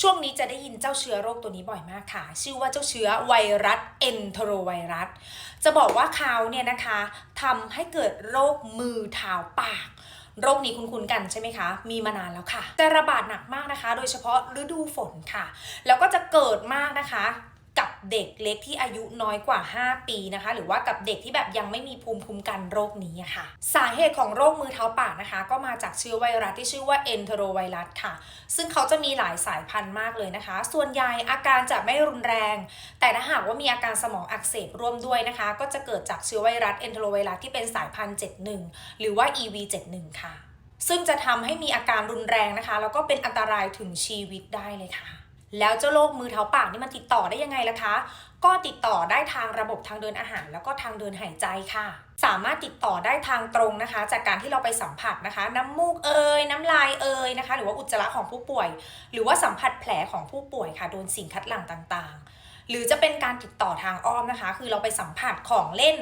ช่วงนี้จะได้ยินเจ้าเชื้อโรคตัวนี้บ่อยมากค่ะ ชื่อว่าเจ้าเชื้อไวรัสเอนโทรไวรัส จะบอกว่าเขาเนี่ยนะคะทำให้เกิดโรคมือเท้าปากโรคนี้คุ้นๆกันใช่ไหมคะ มีมานานแล้วค่ะ จะระบาดหนักมากนะคะ โดยเฉพาะฤดูฝนค่ะ แล้วก็จะเกิดมากนะคะ กับเด็กเล็กที่อายุน้อยกว่า 5 ปีนะคะ หรือว่ากับเด็กที่แบบยังไม่มีภูมิคุ้มกันโรคนี้ค่ะ สาเหตุของโรคมือเท้าปากนะคะ ก็มาจากเชื้อไวรัสที่ชื่อว่าเอนโทรไวรัสค่ะ ซึ่งเขาจะมีหลายสายพันธุ์มากเลยนะคะ ส่วนใหญ่อาการจะไม่รุนแรง แต่ถ้าหากว่ามีอาการสมองอักเสบร่วมด้วยนะคะ ก็จะเกิดจากเชื้อไวรัสเอนโทรไวรัสที่เป็นสายพันธุ์ 71 หรือว่า EV71 ค่ะ ซึ่งจะทำให้มีอาการรุนแรงนะคะแล้วก็เป็นอันตรายถึงชีวิตได้เลยค่ะ แล้วเจ้าโรคมือเท้าปากนี่มันติดต่อได้ยังไงล่ะคะ ก็ติดต่อได้ทางระบบทางเดินอาหาร แล้วก็ทางเดินหายใจค่ะ สามารถติดต่อได้ทางตรงนะคะ จากการที่เราไปสัมผัสนะคะ น้ำมูกเอ่ยน้ำลายเอ่ยนะคะ หรือว่าอุจจาระของผู้ป่วย หรือว่าสัมผัสแผลของผู้ป่วยค่ะโดนสิ่งคัดหลั่งต่างๆหรือจะเป็นการติดต่อทางอ้อมนะคะ คือเราไปสัมผัสของเล่น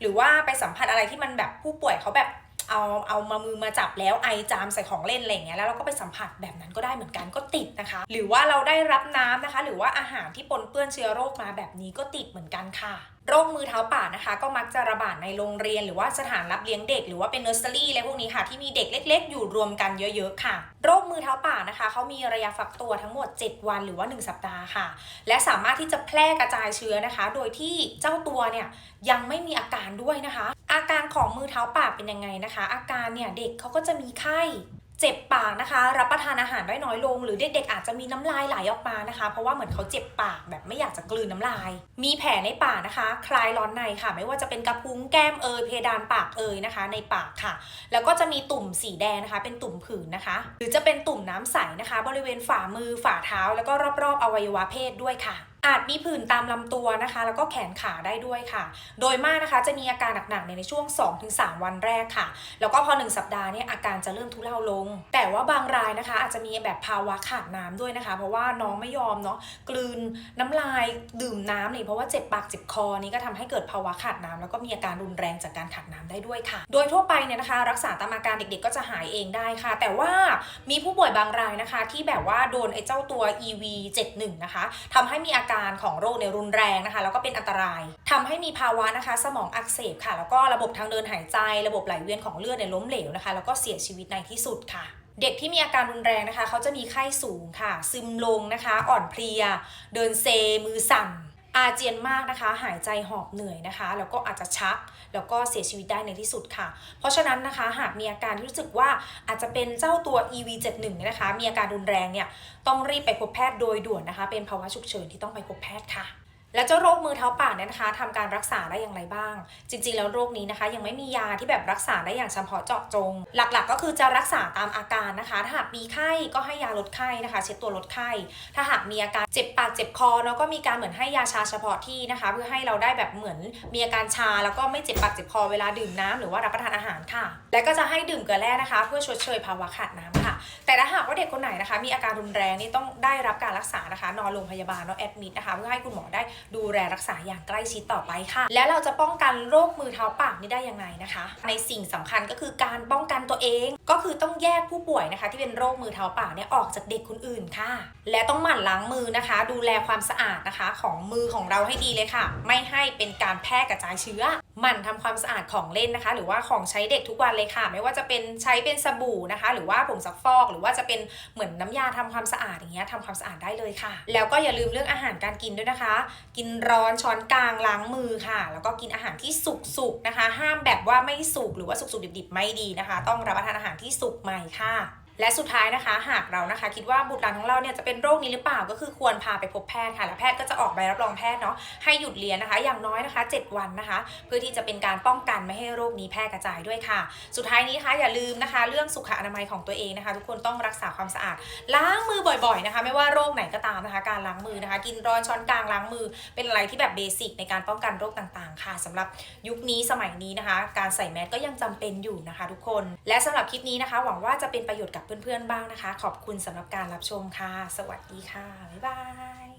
หรือว่าไปสัมผัสอะไรที่มันแบบผู้ป่วยเขาแบบ เอาเอามามือมาจับแล้วไอจามใส่ของเล่นอะไรเงี้ยแล้วเราก็ไปสัมผัสแบบนั้นก็ได้เหมือนกันก็ติดนะคะ หรือว่าเราได้รับน้ำนะคะ หรือว่าอาหารที่ปนเปื้อนเชื้อโรคมาแบบนี้ก็ติดเหมือนกันค่ะ โรคมือเท้าปากนะคะ ก็มักจะระบาดในโรงเรียน หรือว่าสถานรับเลี้ยงเด็ก หรือว่าเป็นเนอร์เซอรี่อะไรพวกนี้ค่ะที่มีเด็กเล็ก ๆ อยู่รวมกันเยอะๆค่ะ โรคมือเท้าปากนะคะเขามีระยะฟักตัวทั้งหมด 7 วันหรือว่า 1 สัปดาห์ค่ะ และสามารถที่จะแพร่กระจายเชื้อนะคะ โดยที่เจ้าตัวเนี่ยยังไม่มีอาการด้วยนะคะ อาการของมือเท้าปากเป็นยังไงนะคะ อาการเนี่ยเด็กเขาก็จะมีไข้ เจ็บปากนะคะ รับประทานอาหารได้น้อยลง หรือเด็กๆอาจจะมีน้ำลายไหลออกมานะคะ เพราะว่าเหมือนเขาเจ็บปากแบบไม่อยากจะกลืนน้ำลาย มีแผลในปากนะคะ คลายร้อนในค่ะ ไม่ว่าจะเป็นกระพุ้งแก้มเอยเพดานปากเอยนะคะ ในปากค่ะ แล้วก็จะมีตุ่มสีแดงนะคะ เป็นตุ่มผื่นนะคะ หรือจะเป็นตุ่มน้ำใสนะคะ บริเวณฝ่ามือฝ่าเท้า แล้วก็รอบๆอวัยวะเพศด้วยค่ะ อาจมีผื่นตามลำตัวนะคะ แล้วก็แขนขาได้ด้วยค่ะ โดยมากนะคะจะมีอาการหนักๆในช่วง 2-3 วันแรกค่ะ แล้วก็พอ 1 สัปดาห์เนี่ยอาการจะเริ่มทุเลาลง แต่ว่าบางรายนะคะ อาจจะมีแบบภาวะขาดน้ำด้วยนะคะ เพราะว่าน้องไม่ยอมเนาะกลืนน้ำลายดื่มน้ำนี่เพราะว่าเจ็บปากเจ็บคอนี่ก็ทำให้เกิดภาวะขาดน้ำแล้วก็มีอาการรุนแรงจากการขาดน้ำได้ด้วยค่ะ โดยทั่วไปเนี่ยนะคะ รักษาตามอาการเด็กๆก็จะหายเองได้ค่ะ แต่ว่ามีผู้ป่วยบางรายนะคะ ที่แบบว่าโดนไอ้เจ้าตัว EV71 นะคะทำให้มีอาการของโรคเนี่ยรุนแรงนะคะ แล้วก็เป็นอันตรายทำให้มีภาวะนะคะ สมองอักเสบค่ะ แล้วก็ระบบทางเดินหายใจ ระบบไหลเวียนของเลือดเนี่ยล้มเหลวนะคะ แล้วก็เสียชีวิตในที่สุดค่ะเด็กที่มีอาการรุนแรงนะคะ เขาจะมีไข้สูงค่ะ ซึมลงนะคะ อ่อนเพลีย เดินเซ มือสั่น อาเจียนมากนะคะ หายใจหอบเหนื่อยนะคะ แล้วก็อาจจะชัก แล้วก็เสียชีวิตได้ในที่สุดค่ะ เพราะฉะนั้นนะคะ หากมีอาการที่รู้สึกว่าอาจจะเป็นเจ้าตัว EV71 เนี่ยนะคะ มีอาการรุนแรงเนี่ย ต้องรีบไปพบแพทย์โดยด่วนนะคะ เป็นภาวะฉุกเฉินที่ต้องไปพบแพทย์ค่ะ แล้วเจ้าโรคมือเท้าปากเนี่ยนะคะทำการรักษาได้อย่างไรบ้าง จริงๆ แล้วโรคนี้นะคะ ยังไม่มียาที่แบบรักษาได้อย่างเฉพาะเจาะจง หลักๆ ก็คือจะรักษาตามอาการนะคะ ถ้าหากมีไข้ก็ให้ยาลดไข้นะคะ เช็ดตัวลดไข้ ถ้าหากมีอาการเจ็บปากเจ็บคอเนาะก็มีการเหมือนให้ยาชาเฉพาะที่นะคะ เพื่อให้เราได้แบบเหมือนมีอาการชาแล้วก็ไม่เจ็บปากเจ็บคอเวลาดื่มน้ำหรือว่ารับประทานอาหารค่ะ และก็จะให้ดื่มเกลือแร่นะคะ เพื่อชดเชยภาวะขาดน้ำค่ะ แต่ถ้าหากว่าเด็กคนไหนนะคะ มีอาการรุนแรงนี่ต้องได้รับการรักษานะคะ นอนโรงพยาบาลเนาะแอดมิดนะคะ เพื่อให้คุณหมอได้ดูแลรักษาอย่างใกล้ชิดต่อไปค่ะ และเราจะป้องกันโรคมือเท้าปากนี้ได้ยังไงนะคะ ในสิ่งสำคัญก็คือการป้องกันตัวเอง ก็คือต้องแยกผู้ป่วยนะคะ ที่เป็นโรคมือเท้าปากเนี่ยออกจากเด็กคนอื่นค่ะ และต้องหมั่นล้างมือนะคะ ดูแลความสะอาดนะคะ ของมือของเราให้ดีเลยค่ะ ไม่ให้เป็นการแพร่กระจายเชื้อ หมั่นทำความสะอาดของเล่นนะคะ หรือว่าของใช้เด็กทุกวันเลยค่ะ ไม่ว่าจะเป็นใช้เป็นสบู่นะคะ หรือว่าผงซักฟอก หรือว่าจะเป็นเหมือนน้ำยาทำความสะอาดอย่างเงี้ยทำความสะอาดได้เลยค่ะ แล้วก็อย่าลืมเรื่องอาหารการกินด้วยนะคะ กินร้อนช้อนกลางล้างมือค่ะ แล้วก็กินอาหารที่สุกๆนะคะ ห้ามแบบว่าไม่สุกหรือว่าสุกๆดิบๆไม่ดีนะคะ ต้องรับประทานอาหารที่สุกใหม่ค่ะ และสุดท้ายนะคะ หากเรานะคะ คิดว่าบุตรหลานของเราเนี่ยจะเป็นโรคนี้หรือเปล่าก็คือควรพาไปพบแพทย์ค่ะและแพทย์ก็จะออกใบรับรองแพทย์เนาะให้หยุดเรียนนะคะ อย่างน้อยนะคะ 7 วันนะคะ เพื่อที่จะเป็นการป้องกันไม่ให้โรคนี้แพร่กระจายด้วยค่ะ สุดท้ายนี้นะคะอย่าลืมนะคะ เรื่องสุขอนามัยของตัวเองนะคะ ทุกคนต้องรักษาความสะอาด ล้างมือบ่อยๆนะคะ ไม่ว่าโรคไหนก็ตามนะคะ การล้างมือนะคะ กินร้อนช้อนกลางล้างมือ เป็นอะไรที่แบบเบสิกในการป้องกันโรคต่างๆ ค่ะสำหรับยุคนี้สมัยนี้นะคะ การใส่แมสก็ยังจำเป็นอยู่นะคะ ทุกคน และสำหรับคลิปนี้นะคะ หวังว่าจะเป็นประโยชน์กับเพื่อนๆบ้างนะคะ ขอบคุณสำหรับการรับชมค่ะ สวัสดีค่ะ บ๊ายบาย